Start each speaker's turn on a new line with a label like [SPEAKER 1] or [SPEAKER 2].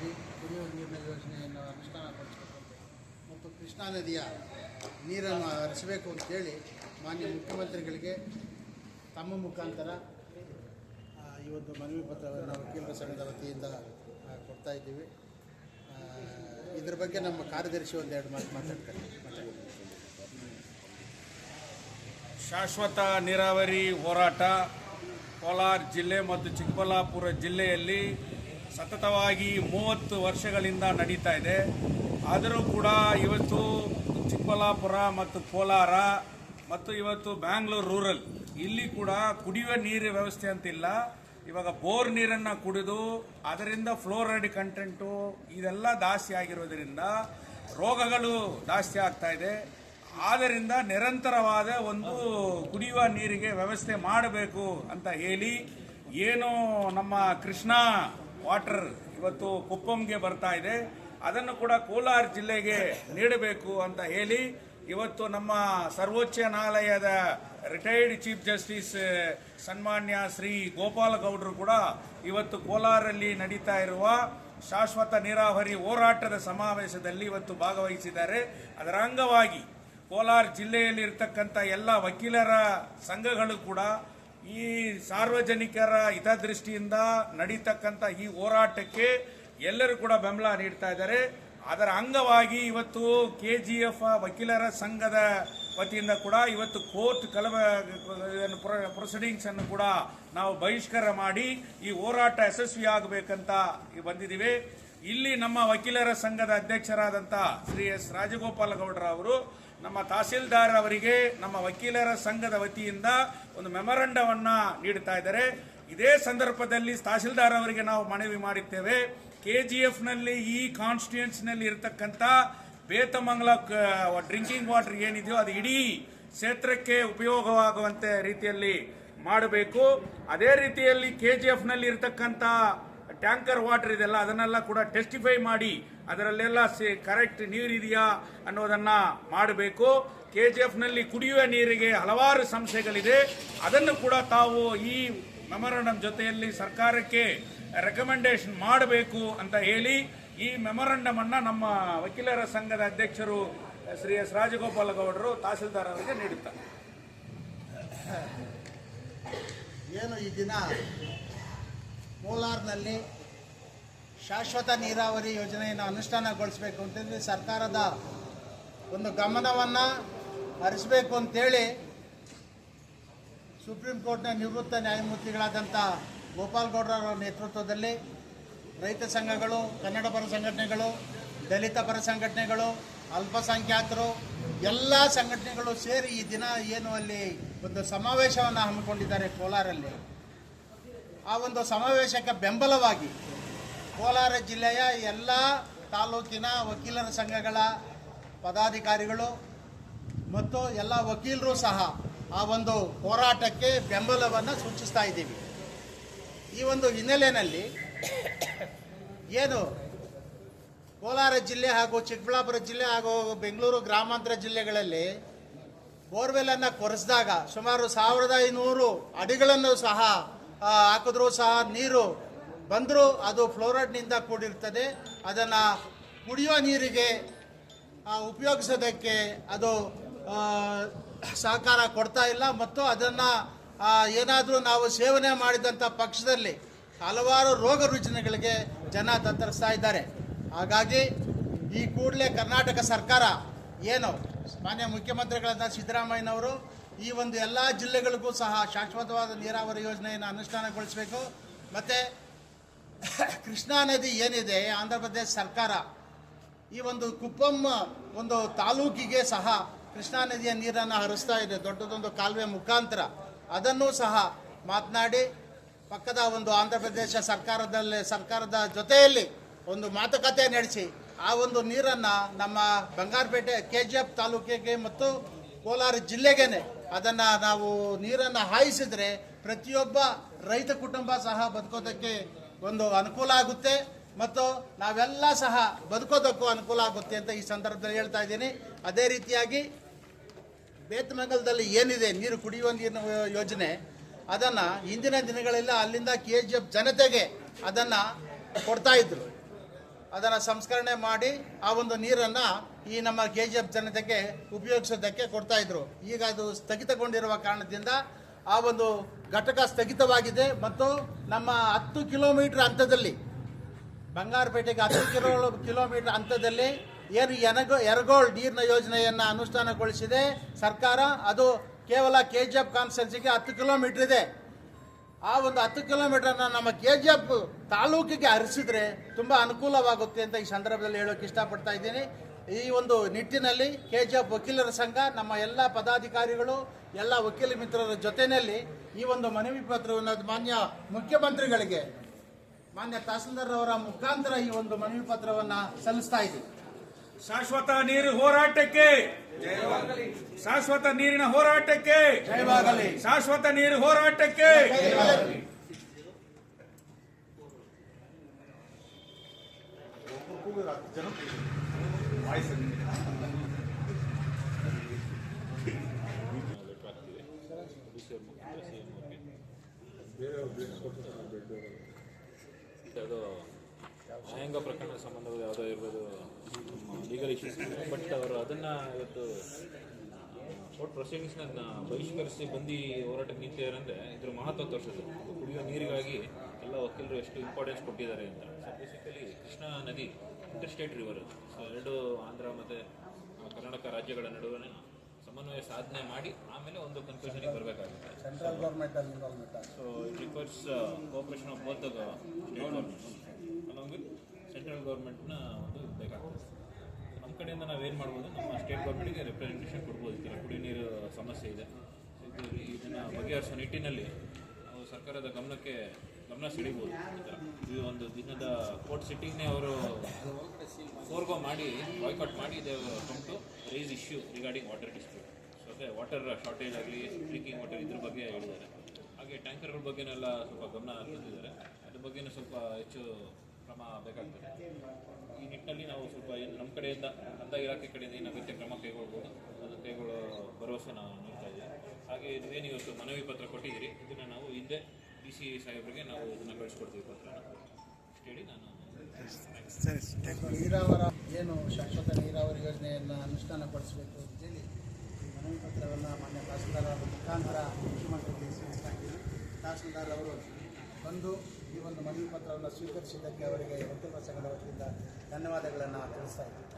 [SPEAKER 1] ಸಂದರ್ಭದಲ್ಲಿ ಕುಡಿಯುವ ನೀರಿನ ಯೋಜನೆಯನ್ನು ಅನುಷ್ಠಾನಗೊಳಿಸಬೇಕು ಮತ್ತು ಕೃಷ್ಣಾ ನದಿಯ ನೀರನ್ನು ಹರಿಸಬೇಕು ಅಂತೇಳಿ ಮಾನ್ಯ ಮುಖ್ಯಮಂತ್ರಿಗಳಿಗೆ ತಮ್ಮ ಮುಖಾಂತರ ಈ ಒಂದು ಮನವಿ ಪತ್ರವನ್ನು ವಕೀಲರ ಸಂಘದ ವತಿಯಿಂದ ಕೊಡ್ತಾ ಇದ್ದೀವಿ. ಇದ್ರ ಬಗ್ಗೆ ನಮ್ಮ ಕಾರ್ಯದರ್ಶಿ ಒಂದೆರಡು ಮಾತು ಮಾತಾಡ್ತಾರೆ.
[SPEAKER 2] ಶಾಶ್ವತ ನೀರಾವರಿ ಹೋರಾಟ ಕೋಲಾರ ಜಿಲ್ಲೆ ಮತ್ತು ಚಿಕ್ಕಬಳ್ಳಾಪುರ ಜಿಲ್ಲೆಯಲ್ಲಿ ಸತತವಾಗಿ ಮೂವತ್ತು ವರ್ಷಗಳಿಂದ ನಡೀತಾ ಇದೆ. ಆದರೂ ಕೂಡ ಇವತ್ತು ಚಿಕ್ಕಬಳ್ಳಾಪುರ ಮತ್ತು ಕೋಲಾರ ಮತ್ತು ಇವತ್ತು ಬ್ಯಾಂಗ್ಳೂರು ರೂರಲ್ ಇಲ್ಲಿ ಕೂಡ ಕುಡಿಯುವ ನೀರು ವ್ಯವಸ್ಥೆ ಅಂತಿಲ್ಲ. ಇವಾಗ ಬೋರ್ ನೀರನ್ನು ಕುಡಿದು ಅದರಿಂದ ಫ್ಲೋರೈಡ್ ಕಂಟೆಂಟು ಇದೆಲ್ಲ ಜಾಸ್ತಿ ಆಗಿರೋದರಿಂದ ರೋಗಗಳು ಜಾಸ್ತಿ ಆಗ್ತಾ ಇದೆ. ಆದ್ದರಿಂದ ನಿರಂತರವಾದ ಒಂದು ಕುಡಿಯುವ ನೀರಿಗೆ ವ್ಯವಸ್ಥೆ ಮಾಡಬೇಕು ಅಂತ ಹೇಳಿ ಏನು ನಮ್ಮ ಕೃಷ್ಣಾ ವಾಟರ್ ಇವತ್ತು ಕುಪ್ಪಂಗೆ ಬರ್ತಾ ಇದೆ. ಅದನ್ನು ಕೂಡ ಕೋಲಾರ ಜಿಲ್ಲೆಗೆ ನೀಡಬೇಕು ಅಂತ ಹೇಳಿ ಇವತ್ತು ನಮ್ಮ ಸರ್ವೋಚ್ಚ ನ್ಯಾಯಾಲಯದ ರಿಟೈರ್ಡ್ ಚೀಫ್ ಜಸ್ಟಿಸ್ ಸನ್ಮಾನ್ಯ ಶ್ರೀ ಗೋಪಾಲಗೌಡರು ಕೂಡ ಇವತ್ತು ಕೋಲಾರಲ್ಲಿ ನಡೀತಾ ಇರುವ ಶಾಶ್ವತ ನೀರಾವರಿ ಹೋರಾಟದ ಸಮಾವೇಶದಲ್ಲಿ ಇವತ್ತು ಭಾಗವಹಿಸಿದ್ದಾರೆ. ಅದರ ಅಂಗವಾಗಿ ಕೋಲಾರ ಜಿಲ್ಲೆಯಲ್ಲಿ ಇರ್ತಕ್ಕಂಥ ಎಲ್ಲ ವಕೀಲರ ಸಂಘಗಳು ಕೂಡ ಈ ಸಾರ್ವಜನಿಕರ ಹಿತದೃಷ್ಟಿಯಿಂದ ನಡೀತಕ್ಕಂಥ ಈ ಹೋರಾಟಕ್ಕೆ ಎಲ್ಲರೂ ಕೂಡ ಬೆಂಬಲ ನೀಡ್ತಾ ಇದ್ದಾರೆ. ಅದರ ಅಂಗವಾಗಿ ಇವತ್ತು ಕೆ ಜಿ ಎಫ್ ವಕೀಲರ ಸಂಘದ ವತಿಯಿಂದ ಕೂಡ ಇವತ್ತು ಕೋರ್ಟ್ ಕಲಬ ಪ್ರೊಸೀಡಿಂಗ್ಸ್ ಅನ್ನು ಕೂಡ ನಾವು ಬಹಿಷ್ಕಾರ ಮಾಡಿ ಈ ಹೋರಾಟ ಯಶಸ್ವಿಯಾಗಬೇಕಂತ ಬಂದಿದ್ದೀವಿ. ಇಲ್ಲಿ ನಮ್ಮ ವಕೀಲರ ಸಂಘದ ಅಧ್ಯಕ್ಷರಾದಂಥ ಶ್ರೀ ಎಸ್ ರಾಜಗೋಪಾಲ ಗೌಡರ ಅವರು ನಮ್ಮ ತಹಸೀಲ್ದಾರ್ ಅವರಿಗೆ ನಮ್ಮ ವಕೀಲರ ಸಂಘದ ವತಿಯಿಂದ ಒಂದು ಮೆಮೊರಂಡವನ್ನ ನೀಡುತ್ತಾ ಇದ್ದಾರೆ. ಇದೇ ಸಂದರ್ಭದಲ್ಲಿ ತಹಸೀಲ್ದಾರ್ ಅವರಿಗೆ ನಾವು ಮನವಿ ಮಾಡುತ್ತೇವೆ ಜಿ ನಲ್ಲಿ ಈ ಕಾನ್ಸ್ಟಿಟ್ಯೂನ್ಸ್ ಇರತಕ್ಕಂಥ ಬೇತಮಂಗಲ ಡ್ರಿಂಕಿಂಗ್ ವಾಟರ್ ಏನಿದೆಯೋ ಅದು ಇಡೀ ಕ್ಷೇತ್ರಕ್ಕೆ ಉಪಯೋಗವಾಗುವಂತೆ ರೀತಿಯಲ್ಲಿ ಮಾಡಬೇಕು. ಅದೇ ರೀತಿಯಲ್ಲಿ ಕೆಜಿಎಫ್ನಲ್ಲಿ ಇರತಕ್ಕಂತ ಟ್ಯಾಂಕರ್ ವಾಟರ್ ಇದೆಲ್ಲ ಅದನ್ನೆಲ್ಲ ಕೂಡ ಟೆಸ್ಟಿಫೈ ಮಾಡಿ ಅದರಲ್ಲೆಲ್ಲ ಕರೆಕ್ಟ್ ನೀರಿದೆಯಾ ಅನ್ನೋದನ್ನು ಮಾಡಬೇಕು. ಕೆ ಜಿ ನಲ್ಲಿ ಕುಡಿಯುವ ನೀರಿಗೆ ಹಲವಾರು ಸಮಸ್ಯೆಗಳಿದೆ ಅದನ್ನು ಕೂಡ ತಾವು ಈ ಮೆಮೊರಂಡಮ್ ಜೊತೆಯಲ್ಲಿ ಸರ್ಕಾರಕ್ಕೆ ರೆಕಮೆಂಡೇಶನ್ ಮಾಡಬೇಕು ಅಂತ ಹೇಳಿ ಈ ಮೆಮೊರಂಡಮ್ ಅನ್ನ ನಮ್ಮ ವಕೀಲರ ಸಂಘದ ಅಧ್ಯಕ್ಷರು ಶ್ರೀ ಎಸ್ ರಾಜಗೋಪಾಲ ಗೌಡರು ತಹಸೀಲ್ದಾರ್ ಅವರಿಗೆ ನೀಡುತ್ತಾರೆ.
[SPEAKER 1] ಏನು ಈ ದಿನ ಕೋಲಾರ್ನಲ್ಲಿ ಶಾಶ್ವತ ನೀರಾವರಿ ಯೋಜನೆಯನ್ನು ಅನುಷ್ಠಾನಗೊಳಿಸಬೇಕು ಅಂತೇಳಿ ಸರ್ಕಾರದ ಒಂದು ಗಮನವನ್ನು ಹರಿಸಬೇಕು ಅಂತೇಳಿ ಸುಪ್ರೀಂ ಕೋರ್ಟ್ನ ನಿವೃತ್ತ ನ್ಯಾಯಮೂರ್ತಿಗಳಾದಂಥ ಗೋಪಾಲ್ ಗೌಡರ ನೇತೃತ್ವದಲ್ಲಿ ರೈತ ಸಂಘಗಳು, ಕನ್ನಡ ಪರ ಸಂಘಟನೆಗಳು, ದಲಿತ ಪರ ಸಂಘಟನೆಗಳು, ಅಲ್ಪಸಂಖ್ಯಾತರು, ಎಲ್ಲ ಸಂಘಟನೆಗಳು ಸೇರಿ ಈ ದಿನ ಏನು ಅಲ್ಲಿ ಒಂದು ಸಮಾವೇಶವನ್ನು ಹಮ್ಮಿಕೊಂಡಿದ್ದಾರೆ ಕೋಲಾರಲ್ಲಿ. ಆ ಒಂದು ಸಮಾವೇಶಕ್ಕೆ ಬೆಂಬಲವಾಗಿ ಕೋಲಾರ ಜಿಲ್ಲೆಯ ಎಲ್ಲ ತಾಲೂಕಿನ ವಕೀಲರ ಸಂಘಗಳ ಪದಾಧಿಕಾರಿಗಳು ಮತ್ತು ಎಲ್ಲ ವಕೀಲರು ಸಹ ಆ ಒಂದು ಹೋರಾಟಕ್ಕೆ ಬೆಂಬಲವನ್ನು ಸೂಚಿಸ್ತಾ ಇದ್ದೀವಿ. ಈ ಒಂದು ಹಿನ್ನೆಲೆಯಲ್ಲಿ ಏನು ಕೋಲಾರ ಜಿಲ್ಲೆ ಹಾಗೂ ಚಿಕ್ಕಬಳ್ಳಾಪುರ ಜಿಲ್ಲೆ ಹಾಗೂ ಬೆಂಗಳೂರು ಗ್ರಾಮಾಂತರ ಜಿಲ್ಲೆಗಳಲ್ಲಿ ಬೋರ್ವೆಲನ್ನು ಕೊರೆಸಿದಾಗ ಸುಮಾರು ಸಾವಿರದ ಐನೂರು ಅಡಿಗಳನ್ನು ಸಹ ಹಾಕಿದ್ರೂ ಸಹ ನೀರು ಬಂದರೂ ಅದು ಫ್ಲೋರೈಡ್ನಿಂದ ಕೂಡಿರ್ತದೆ. ಅದನ್ನು ಕುಡಿಯುವ ನೀರಿಗೆ ಉಪಯೋಗಿಸೋದಕ್ಕೆ ಅದು ಸಹಕಾರ ಕೊಡ್ತಾ ಇಲ್ಲ. ಮತ್ತು ಅದನ್ನು ಏನಾದರೂ ನಾವು ಸೇವನೆ ಮಾಡಿದಂಥ ಪಕ್ಷದಲ್ಲಿ ಹಲವಾರು ರೋಗ ರುಜಿನಗಳಿಗೆ ಜನ ತತ್ತರಿಸ್ತಾ ಇದ್ದಾರೆ. ಹಾಗಾಗಿ ಈ ಕೂಡಲೇ ಕರ್ನಾಟಕ ಸರ್ಕಾರ ಏನು ಮಾನ್ಯ ಮುಖ್ಯಮಂತ್ರಿಗಳಾದ ಸಿದ್ದರಾಮಯ್ಯನವರು ಈ ಒಂದು ಎಲ್ಲ ಜಿಲ್ಲೆಗಳಿಗೂ ಸಹ ಶಾಶ್ವತವಾದ ನೀರಾವರಿ ಯೋಜನೆಯನ್ನು ಅನುಷ್ಠಾನಗೊಳಿಸಬೇಕು. ಮತ್ತು ಕೃಷ್ಣಾ ನದಿ ಏನಿದೆ, ಆಂಧ್ರ ಪ್ರದೇಶ ಸರ್ಕಾರ ಈ ಒಂದು ಕುಪ್ಪಂ ಒಂದು ತಾಲೂಕಿಗೆ ಸಹ ಕೃಷ್ಣಾ ನದಿಯ ನೀರನ್ನು ಹರಿಸ್ತಾ ಇದೆ, ದೊಡ್ಡದೊಂದು ಕಾಲುವೆ ಮುಖಾಂತರ. ಅದನ್ನು ಸಹ ಮಾತನಾಡಿ, ಪಕ್ಕದ ಒಂದು ಆಂಧ್ರ ಪ್ರದೇಶ ಸರ್ಕಾರದಲ್ಲಿ, ಸರ್ಕಾರದ ಜೊತೆಯಲ್ಲಿ ಒಂದು ಮಾತುಕತೆ ನಡೆಸಿ, ಆ ಒಂದು ನೀರನ್ನು ನಮ್ಮ ಬಂಗಾರಪೇಟೆ ಕೆ ಜಿ ಎಫ್ ತಾಲೂಕಿಗೆ ಮತ್ತು ಕೋಲಾರ ಜಿಲ್ಲೆಗೇನೆ ಅದನ್ನು ನಾವು ನೀರನ್ನು ಹಾಯಿಸಿದರೆ ಪ್ರತಿಯೊಬ್ಬ ರೈತ ಕುಟುಂಬ ಸಹ ಬದುಕೋದಕ್ಕೆ ಒಂದು ಅನುಕೂಲ ಆಗುತ್ತೆ ಮತ್ತು ನಾವೆಲ್ಲ ಸಹ ಬದುಕೋದಕ್ಕೂ ಅನುಕೂಲ ಆಗುತ್ತೆ ಅಂತ ಈ ಸಂದರ್ಭದಲ್ಲಿ ಹೇಳ್ತಾ ಇದ್ದೀನಿ. ಅದೇ ರೀತಿಯಾಗಿ ಬೇತಮಂಗಲದಲ್ಲಿ ಏನಿದೆ, ನೀರು ಕುಡಿಯುವ ನೀರಿನ ಯೋಜನೆ, ಅದನ್ನು ಹಿಂದಿನ ದಿನಗಳೆಲ್ಲ ಅಲ್ಲಿಂದ ಕೆ ಜಿ ಎಫ್ ಜನತೆಗೆ ಅದನ್ನು ಕೊಡ್ತಾಯಿದ್ರು ಅದನ್ನು ಸಂಸ್ಕರಣೆ ಮಾಡಿ ಆ ಒಂದು ನೀರನ್ನು ಈ ನಮ್ಮ ಕೆ ಜಿ ಎಫ್ ಜನತೆಗೆ ಉಪಯೋಗಿಸೋದಕ್ಕೆ ಕೊಡ್ತಾಯಿದ್ರು ಈಗ ಅದು ಸ್ಥಗಿತಗೊಂಡಿರುವ ಕಾರಣದಿಂದ ಆ ಒಂದು ಘಟಕ ಸ್ಥಗಿತವಾಗಿದೆ. ಮತ್ತು ನಮ್ಮ ಹತ್ತು ಕಿಲೋಮೀಟರ್ ಹಂತದಲ್ಲಿ, ಬಂಗಾರಪೇಟೆಗೆ ಹತ್ತು ಕಿಲೋ, ಕಿಲೋಮೀಟರ್ ಹಂತದಲ್ಲಿ ಏನು ಎನಗೋ, ಎರಗೋಳ್ ನೀರಿನ ಯೋಜನೆಯನ್ನು ಅನುಷ್ಠಾನಗೊಳಿಸಿದೆ. ಸರ್ಕಾರ, ಅದು ಕೇವಲ ಕೆ ಜಿ ಎಫ್ ಕಾನ್ಸ್ಟೆನ್ಸಿಗೆ ಹತ್ತು ಕಿಲೋಮೀಟರ್ ಇದೆ. ಆ ಒಂದು ಹತ್ತು ಕಿಲೋಮೀಟರ್ನ ನಮ್ಮ ಕೆ ಜಿ ಎಫ್ ತಾಲೂಕಿಗೆ ಹರಿಸಿದ್ರೆ ತುಂಬ ಅನುಕೂಲವಾಗುತ್ತೆ ಅಂತ ಈ ಸಂದರ್ಭದಲ್ಲಿ ಹೇಳೋಕೆ ಇಷ್ಟಪಡ್ತಾ ಇದ್ದೀನಿ. ಈ ಒಂದು ನಿಟ್ಟಿನಲ್ಲಿ ಕೆ ಜಿ ಎಫ್ ವಕೀಲರ ಸಂಘ ನಮ್ಮ ಎಲ್ಲ ಪದಾಧಿಕಾರಿಗಳು ಎಲ್ಲ ವಕೀಲ ಮಿತ್ರರ ಜೊತೆಯಲ್ಲಿ ಈ ಒಂದು ಮನವಿ ಪತ್ರವನ್ನು ಮಾನ್ಯ ಮುಖ್ಯಮಂತ್ರಿಗಳಿಗೆ ಮಾನ್ಯ ತಹಸೀಲ್ದಾರ್ ಅವರ ಮುಖಾಂತರ ಈ ಒಂದು ಮನವಿ ಪತ್ರವನ್ನು ಸಲ್ಲಿಸ್ತಾ ಇದ್ದೀವಿ.
[SPEAKER 2] ಶಾಶ್ವತ ನೀರು ಹೋರಾಟಕ್ಕೆ! ಶಾಶ್ವತ ನೀರಿನ ಹೋರಾಟಕ್ಕೆ!
[SPEAKER 1] ಜಯವಾಗಲಿ.
[SPEAKER 2] ಶಾಶ್ವತ ನೀರು ಹೋರಾಟಕ್ಕೆ!
[SPEAKER 3] ಅದು ಪ್ರಕರಣ ಸಂಬಂಧಗಳು ಯಾವುದೋ ಇರ್ಬೋದು ಲೀಗಲ್ ಇಶ್ಯೂಸ್ ಬಟ್ ಅವರು ಅದನ್ನು ಇವತ್ತು ಕೋರ್ಟ್ ಪ್ರೊಸೀಡಿಂಗ್ಸ್ನ ಬಹಿಷ್ಕರಿಸಿ ಬಂದು ಹೋರಾಟಕ್ಕೆ ನಿಂತಿದ್ದಾರೆ ಇದ್ರ ಮಹತ್ವ ತೋರಿಸಿದ್ರು ಕುಡಿಯೋ ನೀರಿಗಾಗಿ ಎಲ್ಲ ವಕೀಲರು ಎಷ್ಟು ಇಂಪಾರ್ಟೆನ್ಸ್ ಕೊಟ್ಟಿದ್ದಾರೆ ಅಂತ. ಸೊ ಬೇಸಿಕಲಿ ಕೃಷ್ಣಾ ನದಿ ಇಂಟರ್ ರಿವರ್ ರಿವರ್ ಸೊ ಎರಡು ಆಂಧ್ರ ಮತ್ತು ಕರ್ನಾಟಕ ರಾಜ್ಯಗಳ ನಡುವೆ ಸಮನ್ವಯ ಸಾಧನೆ ಮಾಡಿ ಆಮೇಲೆ ಒಂದು ಕನ್ಕ್ಲೂಷನ್ಗೆ ಬರಬೇಕಾಗುತ್ತೆ.
[SPEAKER 1] Central government
[SPEAKER 3] so it requires cooperation of both along with central ಗೌರ್ಮೆಂಟ್ನ ಒಂದು ಬೇಕಾಗುತ್ತೆ ನಮ್ಮ ಕಡೆಯಿಂದ ನಾವೇನು ಮಾಡ್ಬೋದು ನಮ್ಮ ಸ್ಟೇಟ್ ಗೌರ್ಮೆಂಟ್ಗೆ ರೆಪ್ರೆಸೆಂಟೇಷನ್ ಕೊಡ್ಬೋದು. ಈ ಥರ ಕುಡಿಯೋ ನೀರು ಸಮಸ್ಯೆ ಇದೆ. ಇದನ್ನು ಬಗೆಹರಿಸೋ ನಿಟ್ಟಿನಲ್ಲಿ ಸರ್ಕಾರದ ಗಮನಕ್ಕೆ ಗಮನ ಸೆಳಿಬೋದು ಈ ಒಂದು ದಿನದ ಕೋರ್ಟ್ ಸಿಟ್ಟಿಂಗ್ನೇ ಅವರು ಫೋರ್ಗೋ ಮಾಡಿ ಬಾಯ್ಕಾಟ್ ಮಾಡಿ ಇದೆ come to raise issue regarding water dispute so ಅದೇ ವಾಟರ್ ಶಾರ್ಟೇಜ್ ಆಗಲಿ ಡ್ರಿಂಕಿಂಗ್ ವಾಟರ್ ಇದ್ರ ಬಗ್ಗೆ ಹೇಳಿದ್ದಾರೆ. ಹಾಗೆ ಟ್ಯಾಂಕರ್ಗಳ ಬಗ್ಗೆನೆಲ್ಲ ಸ್ವಲ್ಪ ಗಮನ ಹರಿಸಿದ್ದಾರೆ. ಅದ್ರ ಬಗ್ಗೆನೂ ಸ್ವಲ್ಪ ಹೆಚ್ಚು ಕ್ರಮ ಬೇಕಾಗ್ತದೆ. ಈ ನಿಟ್ಟಿನಲ್ಲಿ ನಾವು ಸ್ವಲ್ಪ ಏನು ನಮ್ಮ ಕಡೆಯಿಂದ ಅಂತ ಇಲಾಖೆ ಕಡೆಯಿಂದ ಏನು ಅಗತ್ಯ ಕ್ರಮ ಕೈಗೊಳ್ಬೋದು, ಅದನ್ನು ಕೈಗೊಳ್ಳೋ ಭರವಸೆ ನಾವು ನೀಡ್ತಾ ಇದ್ದೀವಿ. ಹಾಗೆ ನೀವೇನು ಇವತ್ತು ಮನವಿ ಪತ್ರ ಕೊಟ್ಟಿದ್ದೀರಿ, ಇದನ್ನು ನಾವು ಹಿಂದೆ ಸಿ ಸಾಹೇಬರಿಗೆ ನಾವು ಇದನ್ನು ಕಳಿಸ್ಕೊಡ್ತೀವಿ ಪತ್ರನ ಹೇಳಿ ನಾನು
[SPEAKER 1] ನೀರಾವರ ಏನು ಶಾಶ್ವತ ನೀರಾವರಿ ಯೋಜನೆಯನ್ನು ಅನುಷ್ಠಾನಪಡಿಸಬೇಕು ಅಂತೇಳಿ ಈ ಮನವಿ ಪತ್ರವನ್ನು ಮಾನ್ಯ ತಹಸೀಲ್ದಾರ್ ಅವರ ಮುಖಾಂತರ ಮುಖ್ಯಮಂತ್ರಿಗೆ ಸಲ್ಲಿಸ್ತಾ ತಹಸೀಲ್ದಾರ್ ಅವರು ಬಂದು ಈ ಒಂದು ಮನವಿ ಪತ್ರವನ್ನು ಸ್ವೀಕರಿಸಿದ್ದಕ್ಕೆ ಅವರಿಗೆ ಉತ್ತಮ ಸಂಘದ ವತಿಯಿಂದ ಧನ್ಯವಾದಗಳನ್ನು ತಿಳಿಸ್ತಾ ಇದ್ದೀವಿ